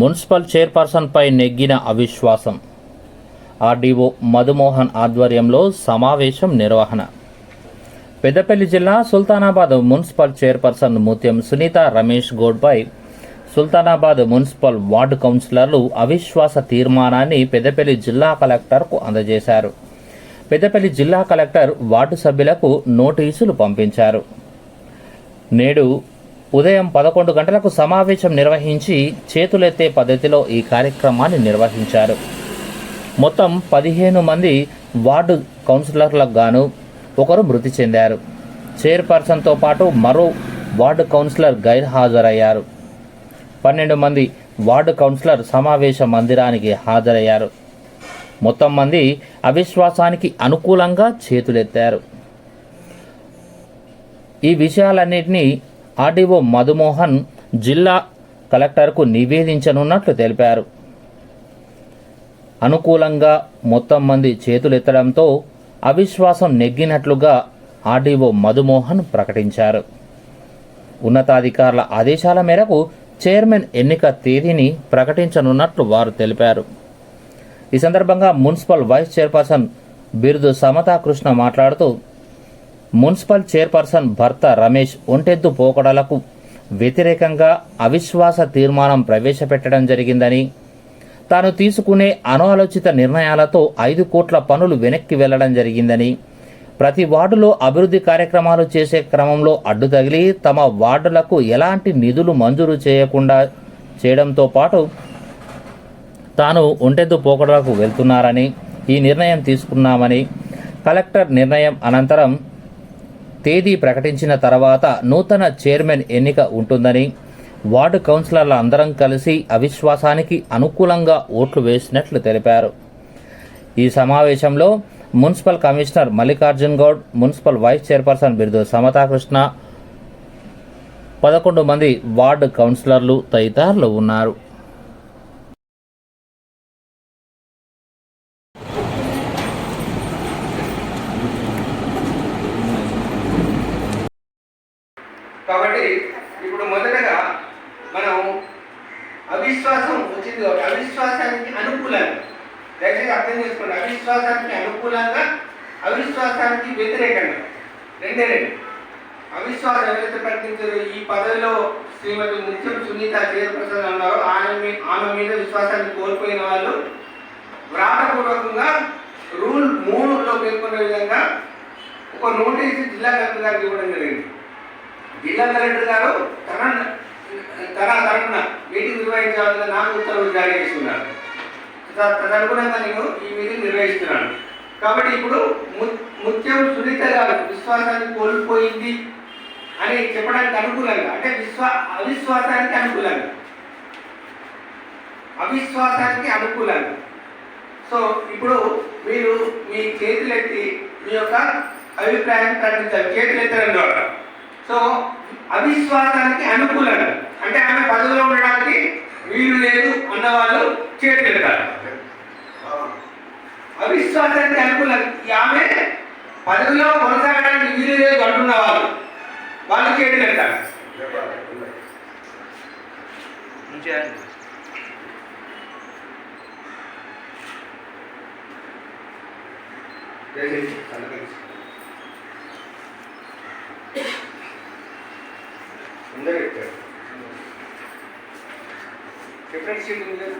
Municipal చైర్పర్సన్పై నెగ్గిన అవిశ్వాసం. RDO Madhumohan ఆధ్వర్యంలో సమావేశం నిర్వహణ. పెద్దపల్లి జిల్లా సుల్తానాబాద్ మున్సిపల్ చైర్పర్సన్ ముత్యం సునీత రమేష్ గౌడ్పై సుల్తానాబాద్ మున్సిపల్ వార్డు కౌన్సిలర్లు అవిశ్వాస తీర్మానాన్ని పెద్దపల్లి జిల్లా కలెక్టర్కు అందజేశారు. పెద్దపల్లి జిల్లా కలెక్టర్ వార్డు సభ్యులకు నోటీసులు పంపించారు. నేడు ఉదయం పదకొండు గంటలకు సమావేశం నిర్వహించి చేతులెత్తే పద్ధతిలో ఈ కార్యక్రమాన్ని నిర్వహించారు. మొత్తం పదిహేను మంది వార్డు కౌన్సిలర్లకు గాను ఒకరు మృతి చెందారు. చైర్పర్సన్తో పాటు మరో వార్డు కౌన్సిలర్ గైర్హాజరయ్యారు పన్నెండు మంది వార్డు కౌన్సిలర్ సమావేశ మందిరానికి హాజరయ్యారు. మొత్తం మంది అవిశ్వాసానికి అనుకూలంగా చేతులెత్తారు. ఈ విషయాలన్నింటినీ ఆర్డీఓ మధుమోహన్ జిల్లా కలెక్టర్కు నివేదించనున్నట్లు తెలిపారు. అనుకూలంగా మొత్తం మంది చేతులెత్తడంతో అవిశ్వాసం నెగ్గినట్లుగా ఆర్డీఓ మధుమోహన్ ప్రకటించారు. ఉన్నతాధికారుల ఆదేశాల మేరకు చైర్మన్ ఎన్నిక తేదీని ప్రకటించనున్నట్లు వారు తెలిపారు. ఈ సందర్భంగా మున్సిపల్ వైస్ చైర్పర్సన్ బిరుదు సమతా కృష్ణ మాట్లాడుతూ మున్సిపల్ చైర్పర్సన్ భర్త రమేష్ ఒంటెద్దు పోకడలకు వ్యతిరేకంగా అవిశ్వాస తీర్మానం ప్రవేశపెట్టడం జరిగిందని తాను తీసుకునే అనాలోచిత నిర్ణయాలతో ఐదు కోట్ల పనులు వెనక్కి వెళ్ళడం జరిగిందని ప్రతి వార్డులో అభివృద్ధి కార్యక్రమాలు చేసే క్రమంలో అడ్డు తగిలి తమ వార్డులకు ఎలాంటి నిధులు మంజూరు చేయకుండా చేయడంతో పాటు తాను ఒంటెద్దు పోకడలకు వెళ్తున్నారని ఈ నిర్ణయం తీసుకున్నామని కలెక్టర్ నిర్ణయం అనంతరం తేదీ ప్రకటించిన తర్వాత నూతన చైర్మన్ ఎన్నిక ఉంటుందని వార్డు కౌన్సిలర్ల అందరం కలిసి అవిశ్వాసానికి అనుకూలంగా ఓట్లు వేసినట్లు తెలిపారు. ఈ సమావేశంలో municipal commissioner Mallikarjun Goud municipal vice chairperson Birudu Samathakrishna పదకొండు మంది వార్డు కౌన్సిలర్లు తదితరులు ఉన్నారు కాబట్టి ఇప్పుడు మొదటగా మనం అవిశ్వాసం వచ్చింది కాబట్టి అవిశ్వాసానికి అనుకూలంగా దయచేసి అర్థం చేసుకోండి. అవిశ్వాసానికి అనుకూలంగా అవిశ్వాసానికి వ్యతిరేకంగా. రెండే రెండు. అవిశ్వాసం ఎవరైతే ప్రకటించారో ఈ పదవిలో శ్రీమతి ముత్యం సునీత చైర్పర్సన్ అన్నారో. ఆమె మీ- ఆమె మీద విశ్వాసాన్ని కోల్పోయిన వాళ్ళు వ్రాతపూర్వకంగా రూల్ మూడులో పేర్కొన్న విధంగా ఒక నోటీసు జిల్లా కలెక్టర్ గారికి ఇవ్వడం జరిగింది. జిల్లా కలెక్టర్ గారు తన తన తరఫున మీటింగ్ నిర్వహించాలని నాకు ఉత్తర్వులు జారీ చేస్తున్నారు. తదనుగుణంగా నేను ఈ మీటింగ్ నిర్వహిస్తున్నాను. కాబట్టి ఇప్పుడు ము- ముత్యం సునీత గారు విశ్వాసాన్ని కోల్పోయింది అని చెప్పడానికి అనుకూలంగా అంటే విశ్వా అవిశ్వాసానికి అనుకూలంగా. అవిశ్వాసానికి అనుకూలంగా. సో ఇప్పుడు మీరు మీ చేతులెత్తి మీ యొక్క అభిప్రాయం ప్రకటించాలి. చేతులు ఎత్తడం ద్వారా. సో అవిశ్వాసానికి అనుకూలంగా. అంటే ఆమె పదవిలో ఉండడానికి వీలు లేదు అన్నవాళ్ళు చేతులు అవిశ్వాసానికి అనుకూలంగా ఆమె పదవిలో కొనసాగడానికి వీలు లేదు అంటున్న వాళ్ళు. వాళ్ళు చేతులు ఎత్తారు అందరూ డిఫరెంట్ షీట్ ఉంది కదా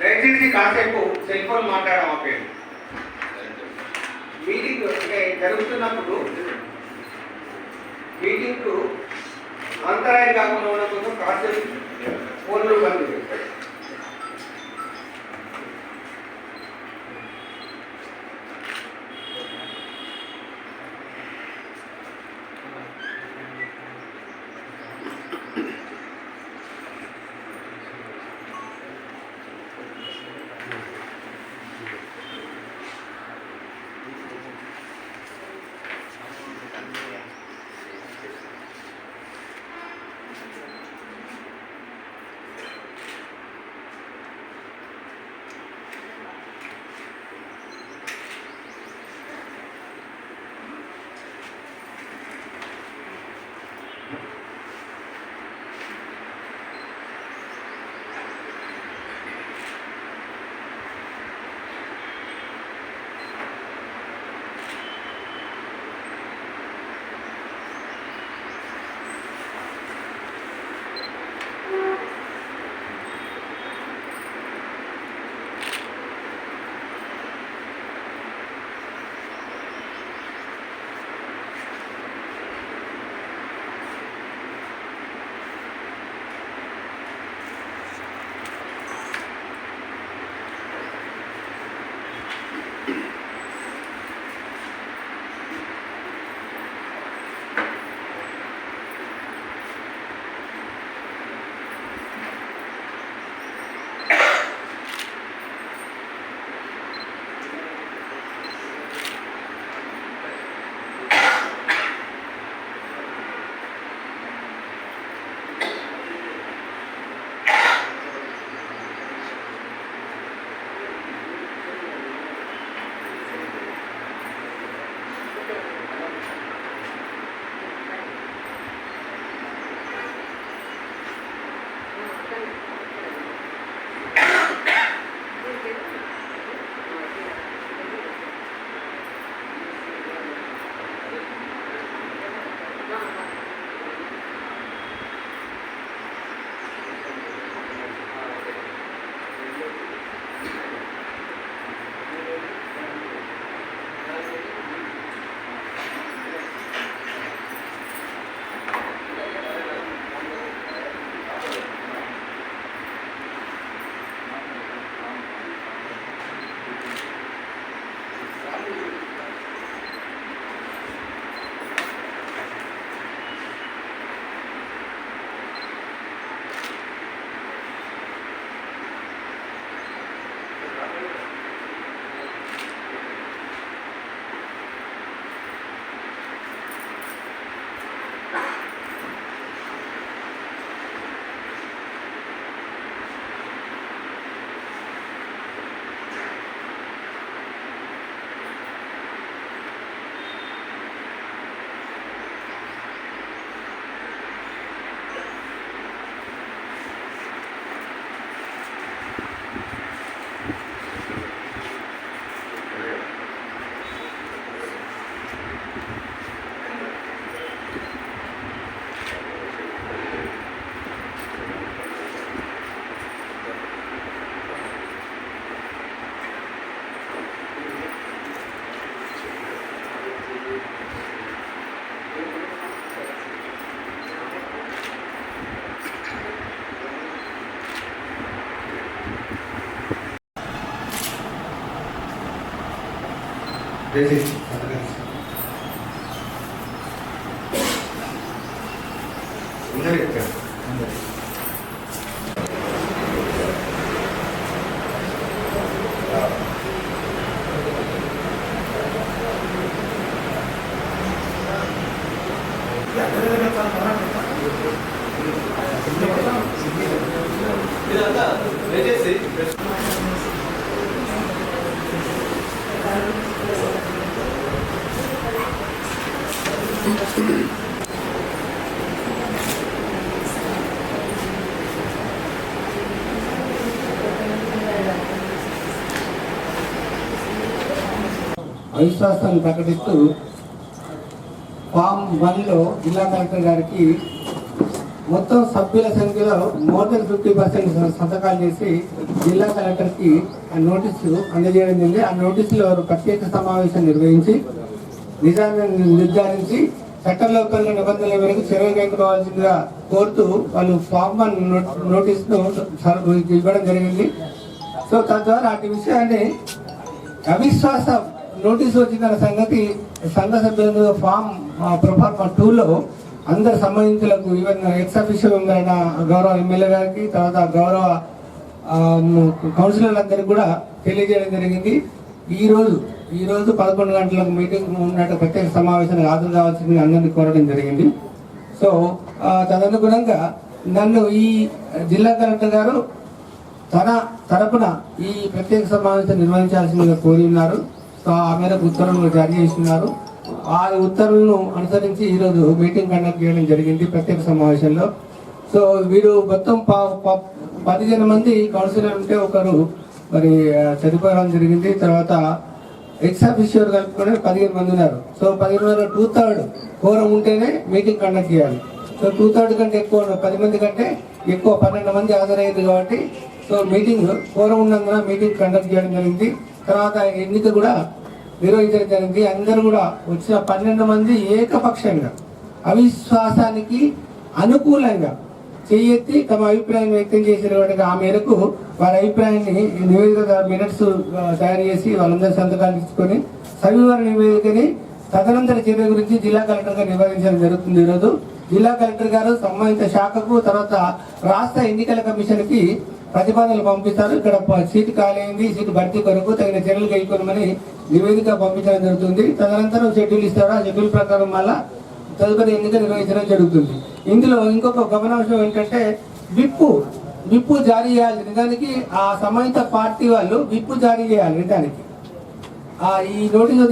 దయచేసి కాసేపు సెల్ ఫోన్ మాట్లాడడం ఆపేయండి మీటింగ్ అంటే జరుగుతున్నప్పుడు మీటింగ్కు అంతరాయం కాకుండా ఉండడం కోసం కాసేపు ఫోన్లు బంద్ Sí, sí. అవిశ్వాసాన్ని ప్రకటిస్తూ ఫామ్ వన్లో జిల్లా కలెక్టర్ గారికి మొత్తం సభ్యుల సంఖ్యలో మోర్ దెన్ ఫిఫ్టీ పర్సెంట్ సంతకాలు చేసి జిల్లా కలెక్టర్కి ఆ నోటీసు అందజేయడం జరిగింది. ఆ నోటీసులో ప్రత్యేక సమావేశం నిర్వహించి నిజాన్ని నిర్ధారించి చట్టంలోపల నిబంధనల మేరకు చర్యలు కైకోవాల్సిందిగా కోరుతూ వాళ్ళు ఫామ్ వన్ నోటీసును ఇవ్వడం జరిగింది. సో తద్వారా అటు విషయాన్ని అవిశ్వాస నోటీసు వచ్చిన సంగతి సంఘ సభ్యులు ఫామ్ ప్రొఫార్మా టూలో అందరు సంబంధించులకు ఈవెన్ ఎక్స్ అఫీషియల్ గౌరవ ఎమ్మెల్యే గారికి తర్వాత గౌరవ కౌన్సిలర్ అందరికి కూడా తెలియజేయడం జరిగింది. ఈరోజు ఈరోజు పదకొండు గంటలకు మీటింగ్ ఉన్నట్టు ప్రత్యేక సమావేశానికి హాజరు కావాల్సింది అందరినీ కోరడం జరిగింది. సో తదనుగుణంగా నన్ను ఈ జిల్లా కలెక్టర్ గారు తన తరపున ఈ ప్రత్యేక సమావేశం నిర్వహించాల్సిందిగా కోరి ఉన్నారు. ఆ మేరకు ఉత్తర్వులు జారీ చేస్తున్నారు. ఆ ఉత్తర్వులను అనుసరించి ఈరోజు మీటింగ్ కండక్ట్ చేయడం జరిగింది ప్రత్యేక సమావేశంలో. సో వీరు మొత్తం ప- ప- పదిహేను మంది కౌన్సిలర్ ఉంటే ఒకరు మరి చనిపోవడం జరిగింది. తర్వాత ఎక్స్ ఆఫీషియర్ కలుపుకొని పదిహేను మంది ఉన్నారు. సో పదిహేను మంది టూ థర్డ్ కోరం ఉంటేనే మీటింగ్ కండక్ట్ చేయాలి. సో టూ థర్డ్ కంటే ఎక్కువ పది మంది కంటే ఎక్కువ పన్నెండు మంది హాజరయ్యింది కాబట్టి సో మీటింగ్ ఫోరం ఉన్నందున మీటింగ్ కండక్ట్ చేయడం జరిగింది. తర్వాత ఎన్నిక కూడా నిర్వహించడం జరిగింది. అందరూ కూడా వచ్చిన పన్నెండు మంది ఏకపక్షంగా అవిశ్వాసానికి అనుకూలంగా చేయెత్తి తమ అభిప్రాయం వ్యక్తం చేసినటువంటి ఆ మేరకు వారి అభిప్రాయాన్ని నివేదిక మినిట్స్ తయారు చేసి వాళ్ళందరూ సంతకాలు తీసుకొని సవివర నివేదికని తదనంతర చర్య గురించి జిల్లా కలెక్టర్ గారు నివేదించడం జరుగుతుంది ఈరోజు. జిల్లా కలెక్టర్ గారు సంబంధిత శాఖకు తర్వాత రాష్ట్ర ఎన్నికల కమిషన్కి ప్రతిపాదనలు పంపిస్తారు. ఇక్కడ సీటు ఖాళీ అయింది సీటు భర్తీ కొరకు తగిన చర్యలు కైకొనమని నివేదిక పంపించడం జరుగుతుంది. తదనంతరం షెడ్యూల్ ఇస్తారు ఆ షెడ్యూల్ ప్రకారం మళ్ళా తదుపరి ఎన్నిక నిర్వహించడం జరుగుతుంది. ఇందులో ఇంకొక గమనాంశం ఏంటంటే విప్పు విప్పు జారీ చేయాలి నిజానికి. ఆ సంబంధిత పార్టీ వాళ్ళు విప్పు జారీ చేయాలి నిజానికి. ఆ ఈ నోటీస్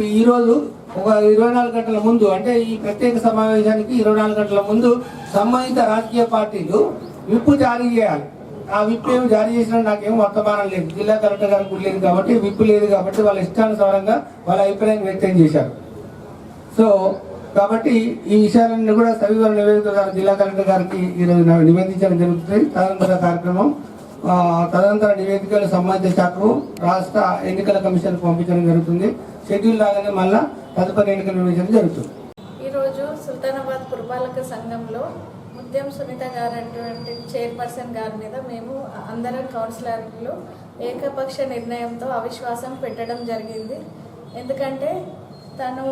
ఈ- ఈ రోజు ఒక ఇరవై నాలుగు గంటల ముందు అంటే ఈ ప్రత్యేక సమావేశానికి ఇరవై నాలుగు గంటల ముందు సంబంధిత రాజకీయ పార్టీలు విప్పు జారీ చేయాలి. ఆ విప్ ఏమి జారీ చేసినా నాకేం వర్తమానం లేదు. జిల్లా కలెక్టర్ గారికి కూడా లేదు కాబట్టి విప్పు లేదు కాబట్టి వాళ్ళ ఇష్టానుసారంగా వాళ్ళ అభిప్రాయం వ్యక్తం చేశారు. సో కాబట్టి ఈ విషయాలన్నీ కూడా సవివర నివేదిక గారు జిల్లా కలెక్టర్ గారికి ఈరోజు నివేదించడం జరుగుతుంది. తదనంతర కార్యక్రమం తదనంతర నివేదికలు సంబంధిత శాఖకు రాష్ట్ర ఎన్నికల కమిషన్ పంపించడం జరుగుతుంది. షెడ్యూల్ లాగానే మళ్ళా తదుపరి ఎన్నికలు నిర్వహించడం జరుగుతుంది. ఈరోజు సుల్తానాబాద్ పురపాలక సంఘంలో ముత్యం సునీత గారు అటువంటి చైర్పర్సన్ గారి మీద మేము అందరం కౌన్సిలర్లు ఏకపక్ష నిర్ణయంతో అవిశ్వాసం పెట్టడం జరిగింది. ఎందుకంటే తను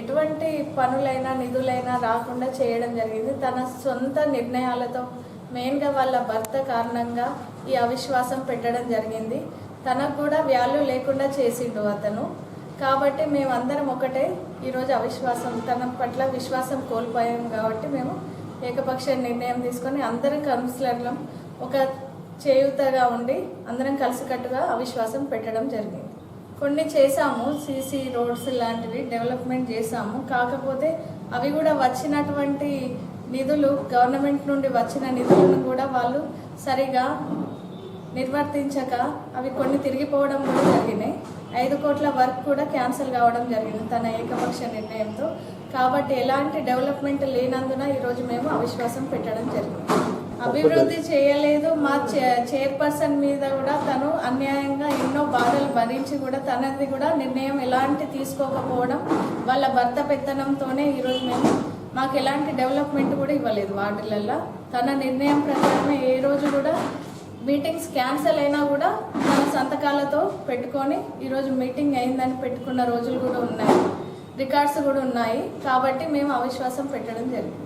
ఎటువంటి పనులైనా నిధులైనా రాకుండా చేయడం జరిగింది. తన సొంత నిర్ణయాలతో మెయిన్గా వాళ్ళ భర్త కారణంగా ఈ అవిశ్వాసం పెట్టడం జరిగింది. తనకు కూడా వాల్యూ లేకుండా చేసిండు అతను. కాబట్టి మేమందరం ఒకటే ఈరోజు అవిశ్వాసం తన పట్ల విశ్వాసం కోల్పోయాం కాబట్టి మేము ఏకపక్ష నిర్ణయం తీసుకొని అందరం కౌన్సిలర్లం ఒక చేయూతగా ఉండి అందరం కలిసికట్టుగా అవిశ్వాసం పెట్టడం జరిగింది. కొన్ని చేసాము సీసీ రోడ్స్ లాంటివి డెవలప్మెంట్ చేసాము కాకపోతే అవి కూడా వచ్చినటువంటి నిధులు గవర్నమెంట్ నుండి వచ్చిన నిధులను కూడా వాళ్ళు సరిగా నిర్వర్తించక అవి కొన్ని తిరిగిపోవడం కూడా జరిగినాయి. ఐదు కోట్ల వర్క్ కూడా క్యాన్సిల్ కావడం జరిగింది తన ఏకపక్ష నిర్ణయంతో. కాబట్టి ఎలాంటి డెవలప్మెంట్ లేనందున ఈరోజు మేము అవిశ్వాసం పెట్టడం జరిగింది. అభివృద్ధి చేయలేదు. మా చైర్పర్సన్ మీద కూడా తను అన్యాయంగా ఎన్నో బాధలు భరించి కూడా తనది కూడా నిర్ణయం ఎలాంటి తీసుకోకపోవడం వాళ్ళ భర్త పెత్తనంతోనే ఈరోజు మేము మాకు ఎలాంటి డెవలప్మెంట్ కూడా ఇవ్వలేదు వార్డులల్లో. తన నిర్ణయం ప్రకారమే ఏ రోజు కూడా మీటింగ్స్ క్యాన్సిల్ అయినా కూడా తన సంతకాలతో పెట్టుకొని ఈరోజు మీటింగ్ అయిందని పెట్టుకున్న రోజులు కూడా ఉన్నాయి. రికార్డ్స్ కూడా ఉన్నాయి. కాబట్టి మేము అవిశ్వాసం పెట్టడం జరిగింది.